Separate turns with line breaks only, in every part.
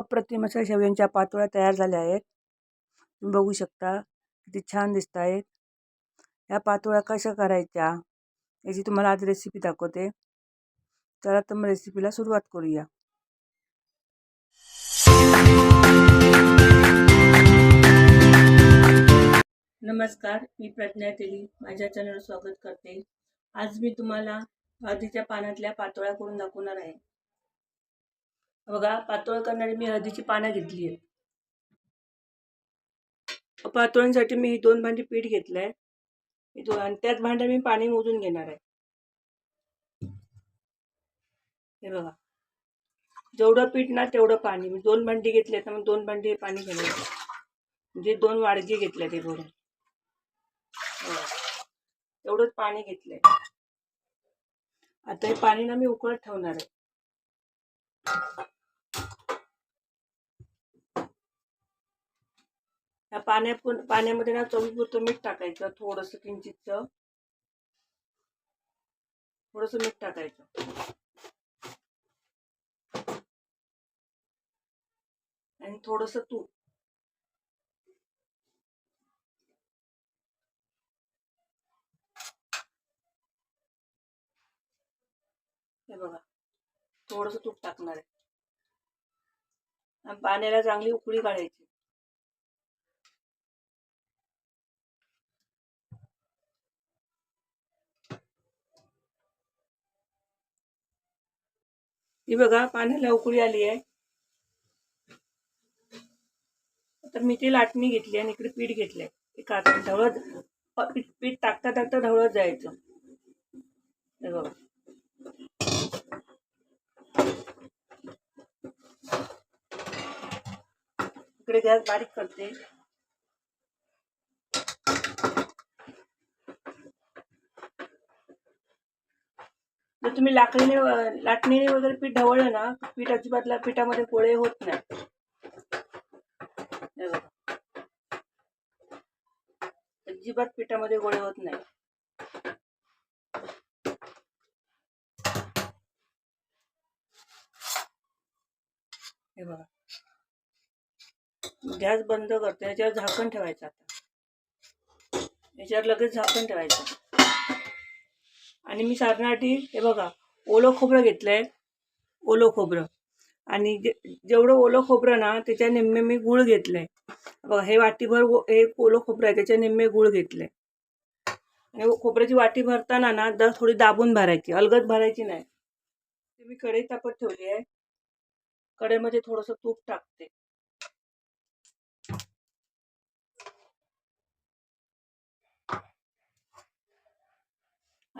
अप्रतिम अशा शेवयांच्या पातोळ्या तयार झाल्या आहेत. तुम्ही बघू शकता किती छान दिसत आहेत ह्या पातोळ्या कशा करायच्या याची तुम्हाला आज रेसिपी दाखवते. चला तर मग रेसिपीला सुरुवात करूया. नमस्कार मी प्रज्ञा तेली माझ्या चॅनलवर स्वागत करते. आज मी तुम्हाला हळदीच्या पानातल्या पातोळ्या करून दाखवणार आहे. बघा पातोळ करणारी मी हळदीची पानं घेतली आहेत. पातोळ्यांसाठी मी ही दोन भांडी पीठ घेतलं आहे मी आणि त्याच भांड्यात मी पाणी मोजून घेणार आहे. हे बघा. जेवढं पीठ ना तेवढं पाणी. मी दोन भांडी घेतली तर मग दोन भांडी पाणी घेणार म्हणजे दोन वाडगे घेतले ते भरून. हो. एवढंच पाणी घेतलंय. आता हे पाणी ना मी उकळत ठेवणार आहे. ह्या पाण्या पाण्यामध्ये ना चवीपुरतं मीठ टाकायचं थोडंसं किंचितचं थोडंसं मीठ टाकायचं. आणि थोडस तूप. हे बघा थोडस तूप टाकणार आहे. आणि पाण्याला चांगली उकळी काढायची. ही बघा पाण्याला उकळी आली आहे. आता मी ती लाटणी घेतली आणि इकडे पीठ घेतलंय. ते कात ढवळत पीठ पीठ टाकता टाकता ढवळत जायचं. हे बघा. इकडे गॅस बारीक करते. जर तुम्ही लाकडीने लाटणीने वगैरे पीठ ढवळलं ना पीठ अजिबातला पिठामध्ये गोळे होत नाही. अजिबात पिठामध्ये गोळे होत नाही. हे बघा. गॅस बंद करते याच्यावर झाकण ठेवायचं आता. याच्यावर लगेच झाकण ठेवायचं. आणि मी सारण्यासाठी हे बघा ओलं खोबरं घेतलंय. ओलं खोबरं. आणि जे जेवढं ओलं खोबरं ना त्याच्या निम्मे मी गुळ घेतलंय. बघा हे वाटीभर हे ओलं खोबरं आहे त्याच्या निम्मे गुळ घेतलंय. आणि हो, खोबऱ्याची वाटी भरताना ना दर थोडी दाबून भरायची अलगद भरायची नाही. ते मी कढई तापत ठेवली आहे. कढईमध्ये थोडंसं तूप टाकते.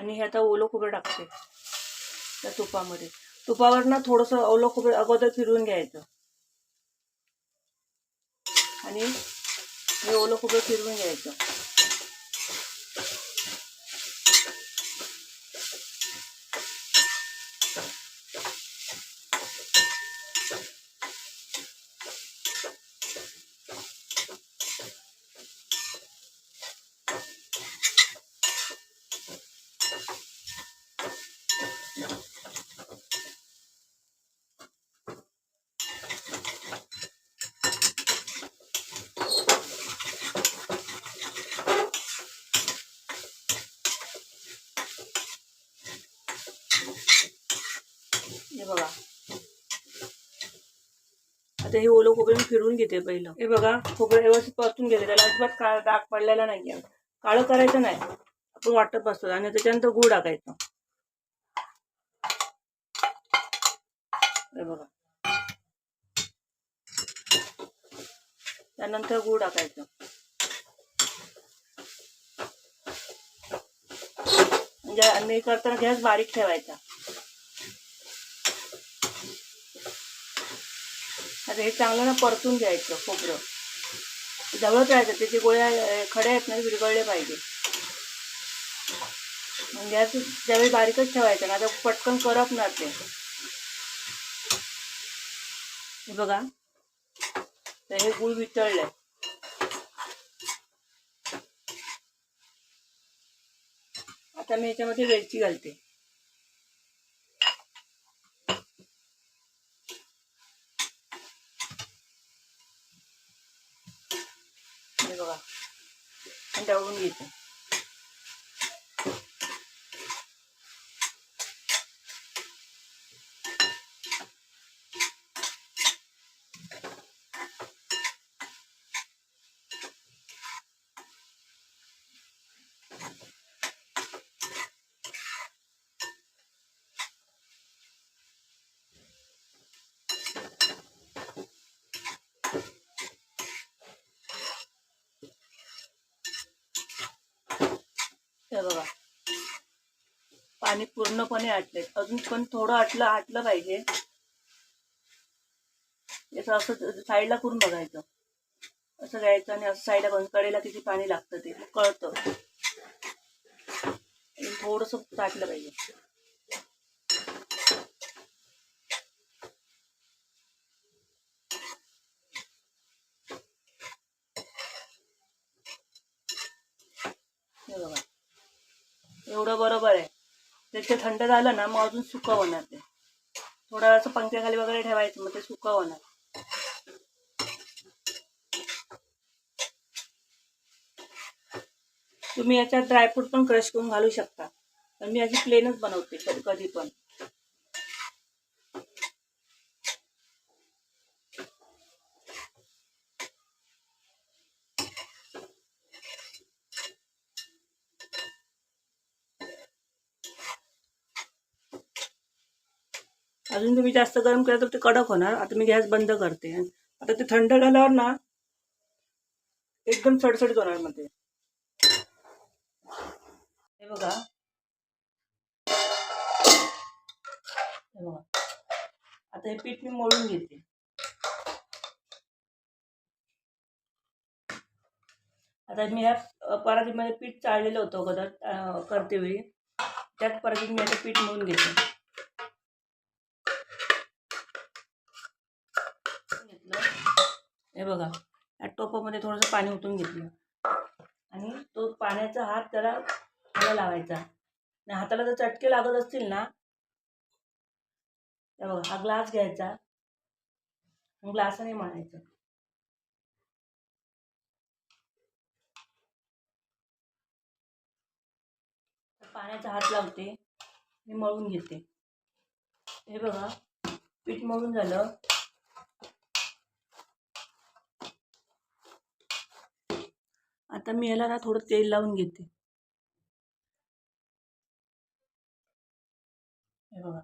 आणि हे आता ओलं खोबरं टाकते. त्या तुपामध्ये. तुपावर ना थोडंसं ओलं खोबरं अगोदर फिरवून घ्यायचं. आणि हे ओलं खोबरं फिरवून घ्यायचं. हे बघा. आता हे ओलं खोबरं मी फिरून घेते पहिलं. हे बघा खोबरं व्यवस्थित परतून घेते. त्याला अजिबात काळ डाग पडलेला नाही आहे काळं करायचं नाही. आपण वाटत बसतो. आणि त्याच्यानंतर गूळ टाकायचं. हे बघा. त्यानंतर गूळ टाकायचं. म्हणजे करताना गॅस बारीक ठेवायचा. आता हे चांगलं ना परतून घ्यायचं खोबरं. जवळच राहायचं त्याचे गोळ्या खड्या आहेत ना विरघळले पाहिजे. म्हणजे गॅस त्यावेळी बारीकच ठेवायचं ना आता पटकन करपणार ते. हे बघा. तर हे गुळ वितळलंय. आता मी याच्यामध्ये वेलची घालते बघा आणि ढवळून आटलं बघा. पाणी पूर्णपणे आटले अजून पण थोडं आटलं आटलं पाहिजे. याचं असं साईडला करून बघायचं. असं घ्यायचं आणि असं साईडला बंद कडेला किती पाणी लागतं ते. कळतं. थोडंसं ताटलं पाहिजे हे बघा एवढं बरोबर आहे ते थंड झालं ना मग अजून सुकं होणार ते. थोडं असं पंख्याखाली वगैरे ठेवायचं मग ते सुकं होणार. तुम्ही याच्यात ड्रायफ्रूट पण क्रश करून घालू शकता. पण मी अशी प्लेनच बनवते कधी पण. अजून तुम्ही जास्त गरम केलं तर ते कडक होणार. आता मी गॅस बंद करते. आता ते थंड झाल्यावर ना एकदम सडसडीत होणार मध्ये. हे बघा. हे बघा. आता हे पीठ मी मळून घेते. आता मी ह्या परातीमध्ये पीठ चाळलेलं होतं अगोदर करते वेळी. त्याच परातीत मी आता पीठ मळून घेते. हे बघा या टोपामध्ये थोडंसं पाणी उतरून घेतलं. आणि तो पाण्याचा हात त्याला त्याला लावायचा. आणि हाताला जर चटके लागत असतील ना हे बघा हा ग्लास घ्यायचा. ग्लासाने मळायचं. पाण्याचा हात लावते मी मळून घेते. हे बघा पीठ मळून झालं. आता मी याला ना थोडं तेल लावून घेते. हे बघा.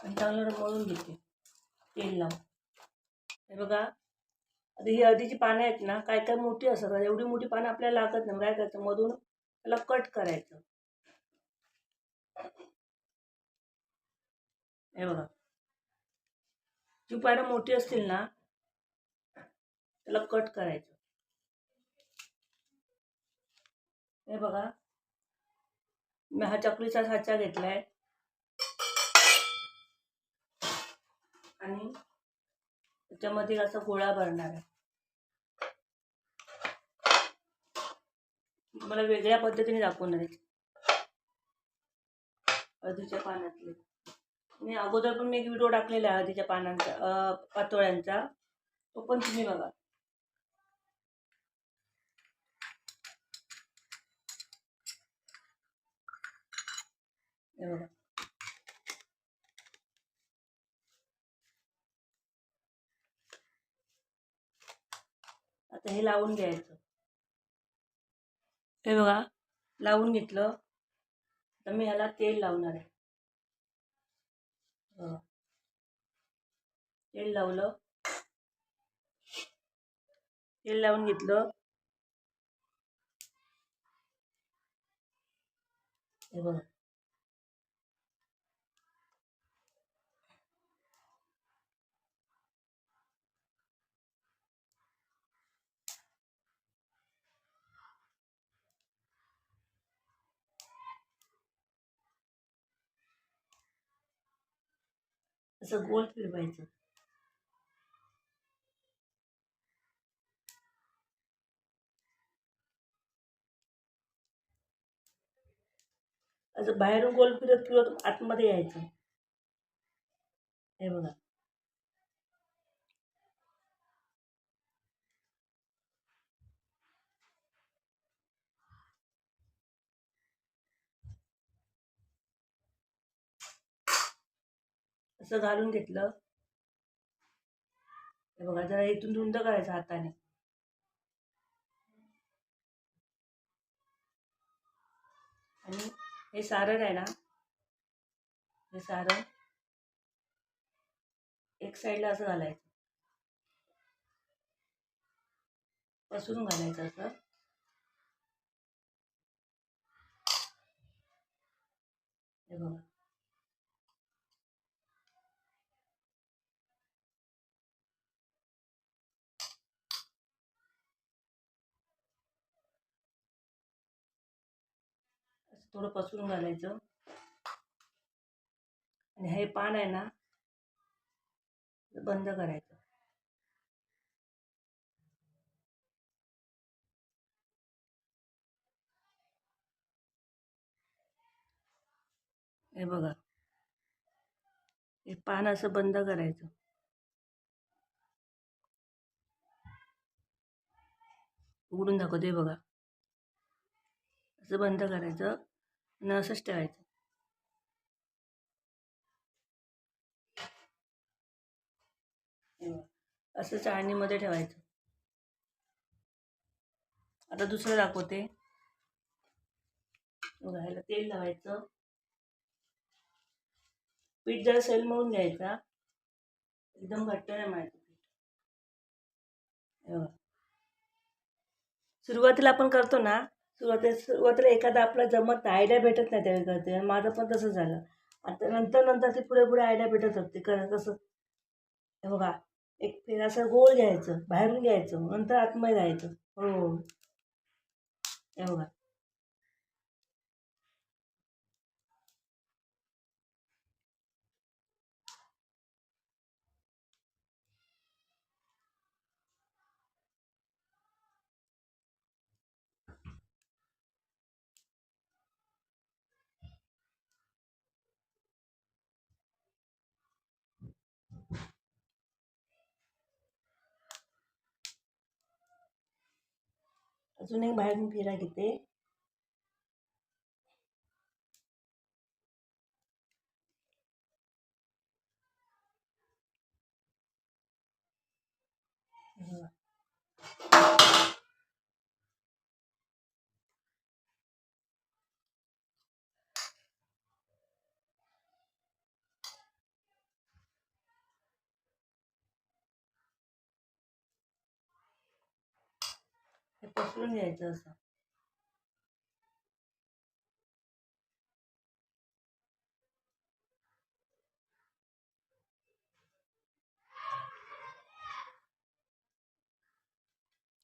आणि चांगलं मळून घेते. तेल लावून. हे बघा. आता ही हळदीची पानं आहेत ना काय काय मोठी असतात. एवढी मोठी पानं आपल्याला लागत नाही. काय करायचं? मधून त्याला कट करायचं. हे बघा. जी पानं मोठी असतील ना त्याला कट करायचं. हे बघा. मी हा चकलीचा साचा घेतलाय. आणि त्याच्यामध्ये असा गोळा भरणार आहे. मला वेगळ्या पद्धतीने दाखवणार आहे. हळदीच्या पाण्यातले मी अगोदर पण मी एक व्हिडिओ टाकलेला आहे हळदीच्या पानांचा पातोळ्यांचा. तो पण तुम्ही बघा. हे बघा. आता हे लावून घ्यायचं. हे बघा लावून घेतलं. तर मी ह्याला तेल लावणार आहे. तेल लावलं. तेल लावून घेतलं. हे बघा. असं गोल फिरवायचं. असं बाहेरून गोल फिरत फिरत आतमध्ये यायचं. हे बघा. असं घालून घेतलं. हे बघा जरा इथून रुंद करायचं हाताने. आणि हे सारण आहे ना हे सारण एक साईडला असं घालायचं. पसरून घालायचं असं. हे बघा असं थोडं पसरून घालायचं. आणि हे पान आहे ना बंद करायचं. हे बघा. हे पान असं बंद करायचं. उघडून दाखवते हे बघा. असं बंद करायचं. आणि असंच ठेवायचं असं चाळणीमध्ये ठेवायचं. आता दुसरं दाखवते. बघा ह्याला तेल लावायचं. पीठ जरा सेल मळून घ्यायचा. एकदम घट्ट नाही मारायचं पीठ. सुरुवातीला आपण करतो ना सुरुवातीला सुरुवातीला एखादा आपला जमत आयडिया भेटत नाही त्यावेळी करते माझं पण तसं झालं. आता नंतर नंतर ते पुढे पुढे आयडिया भेटत होते. कारण कसं हे बघा एक फेर असं गोल घ्यायचं बाहेरून घ्यायचं नंतर आतमध्ये जायचं हळूहळू हो. हे बघा. अजून एक बाहेरून फेरा घेते हे बघा. हे पसरून घ्यायचं असं.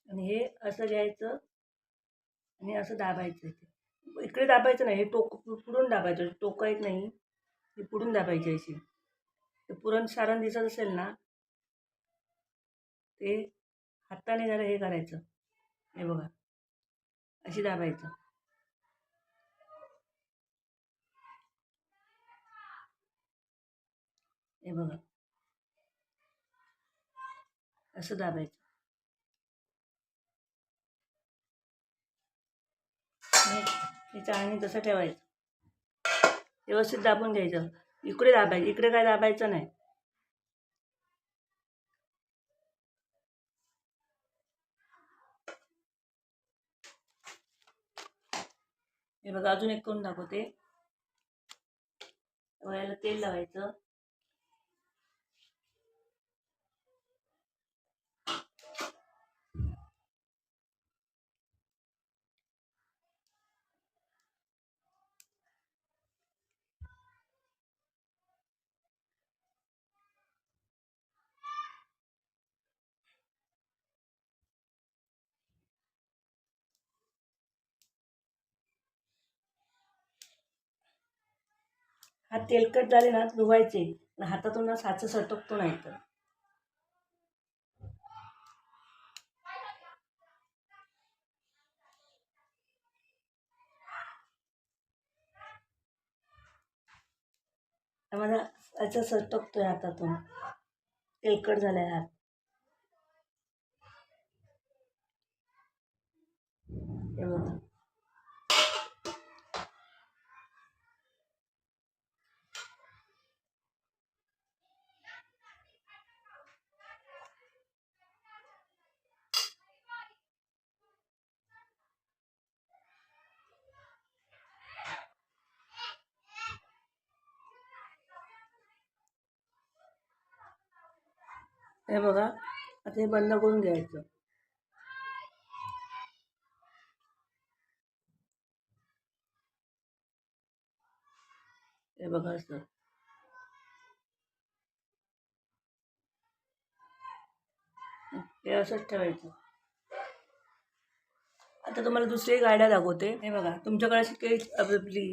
आणि हे असं घ्यायचं आणि असं दाबायचं इथे. इकडे दाबायचं नाही हे टोक पुढून दाबायचं. टोकं येत नाही हे पुढून दाबायची अशी. ते पुरण सारण दिसत असेल ना ते हाताने जरा हे करायचं. हे बघा. अशी दाबायचं. हे बघा. असं दाबायचं. हे चाळणी तसं ठेवायचं. व्यवस्थित दाबून घ्यायचं. इकडे दाबायचं इकडे काय दाबायचं नाही. हे बघा अजून एक करून दाखवते. याला तेल लावायचं. हात तेलकट झाले ना धुवायचे. हातातून ना साचं सटकतो नाही तर. मला याचा सटकतोय हातातून. तेलकट झालाय हात. हे बघा. हे बघा आता हे बंद करून घ्यायचं. हे बघा असं. हे असंच ठेवायचं. आता तुम्हाला दुसरी गाड्या दाखवते. हे बघा तुमच्याकडे अशी काही आपली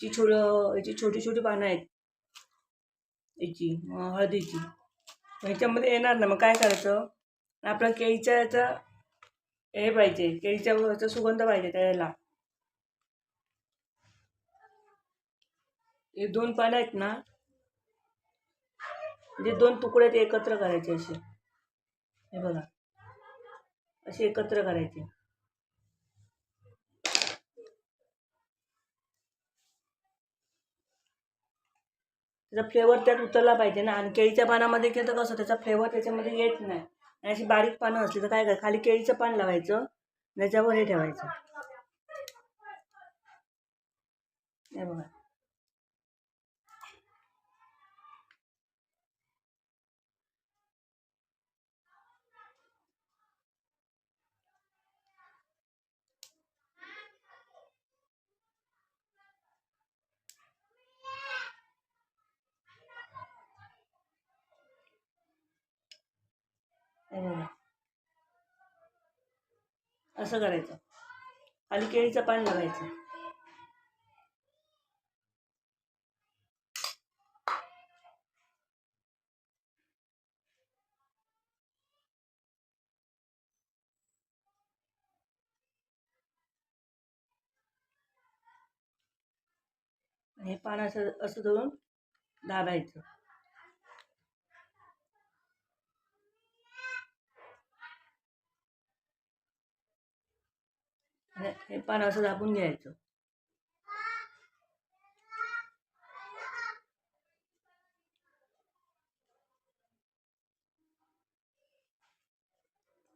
जी छोट याची छोटी छोटी पानं आहेत. याची हळदीची. ह्याच्यामध्ये येणार ना मग काय करायचं? आपलं केळीच्या याचा हे पाहिजे. केळीच्या ह्याचा सुगंध पाहिजे त्याला. हे दोन पानं आहेत ना? जे दोन तुकडे ते एकत्र करायचे असे. हे बघा. असे एकत्र करायचे. त्याचा फ्लेवर त्यात उतरला पाहिजे ना. आणि केळीच्या पानामध्ये केलं तर कसं त्याचा फ्लेवर त्याच्यामध्ये येत नाही. आणि अशी बारीक पानं असली तर काय करायचं खाली केळीचं पान लावायचं त्याच्यावर हे ठेवायचं. हे बघा. हे बघा असं करायचं. खाली केळीचं पान लावायचं. आणि हे पान असं असं धरून दाबायचं. हे पान असं दाबून घ्यायचं.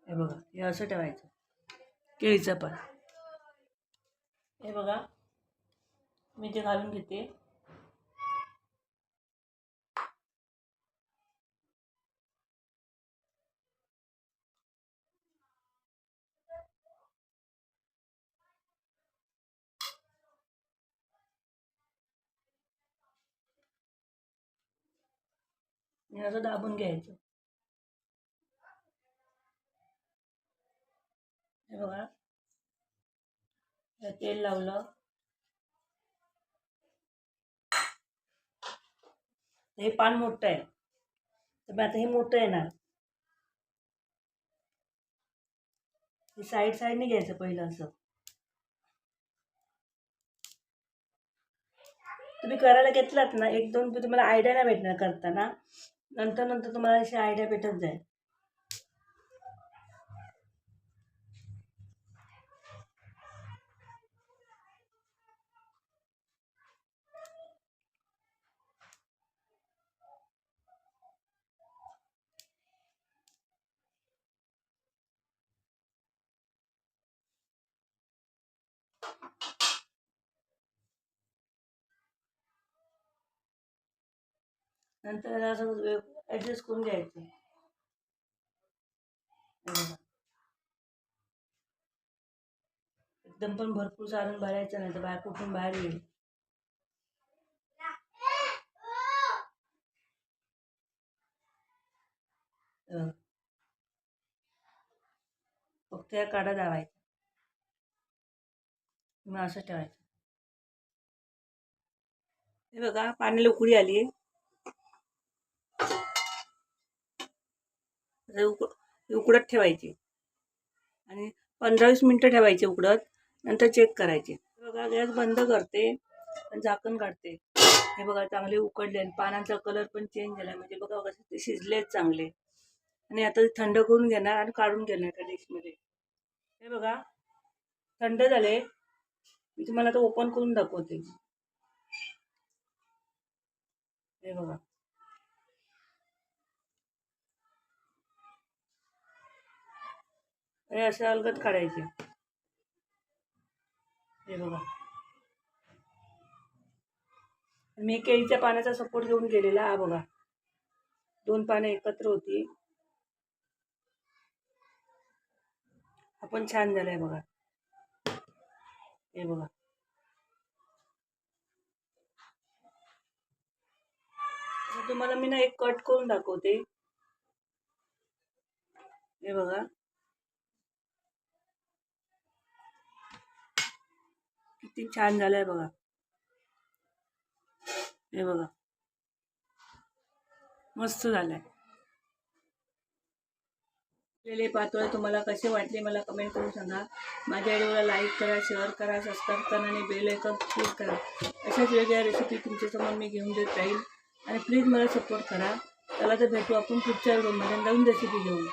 हे बघा हे असं ठेवायचं. केळीचं पान. हे बघा मी ते घालून घेते. आणि असं दाबून घ्यायचं. हे बघा. तेल लावलं. हे पान मोठं आहे. तर मग आता हे मोठं येणार. हे साईड साईडने घ्यायचं पहिलं असं. तुम्ही करायला घेतलात ना एक दोन तुम्हाला आयडिया नाही भेटणार करताना. नंतर नंतर तुम्हाला अशी आयडिया भेटत जाईल. नंतर असं ॲडजस्ट करून घ्यायचं. एकदम पण भरपूर सारण भरायचं नाही तर बाहेर कुठून बाहेर येईल. फक्त या काढा दाबायचा मग असं ठेवायचं. हे बघा, पाण्याला उकळी आली आता उक उकडत ठेवायची. आणि पंधरा वीस मिनटं ठेवायचे उकडत नंतर चेक करायचे. बघा गॅस बंद करते आणि झाकण काढते. हे बघा चांगले उकडले आणि पानांचा कलर पण चेंज झाला. म्हणजे बघा बघा ते शिजलेत चांगले. आणि आता ते थंड करून घेणार आणि काढून घेणार त्या डिशमध्ये हे बघा थंड झाले. मी तुम्हाला आता ओपन करून दाखवते. हे बघा. हे असे अलगत काढायचे. हे बघा. मी केळीच्या पाण्याचा सपोर्ट घेऊन गेलेला हा बघा. दोन पाने एकत्र होती. आपण छान झालाय बघा. हे बघा. तुम्हाला मी ना एक कट करून दाखवते. हे बघा. किती छान झालंय बघा. हे बघा. मस्त झालंय. लेले पातोळे तुम्हाला कसे वाटले मला कमेंट करून सांगा. माझ्या व्हिडिओला लाईक करा शेअर करा सबस्क्राईब करा आणि बेल आयकॉन क्लिक करा. अशाच वेगळ्या रेसिपी तुमच्यासमोर मी घेऊन देत राहील. आणि प्लीज मला सपोर्ट करा. त्याला तर भेटू आपण पुढच्या व्हिडिओमध्ये नवीन रेसिपी घेऊन.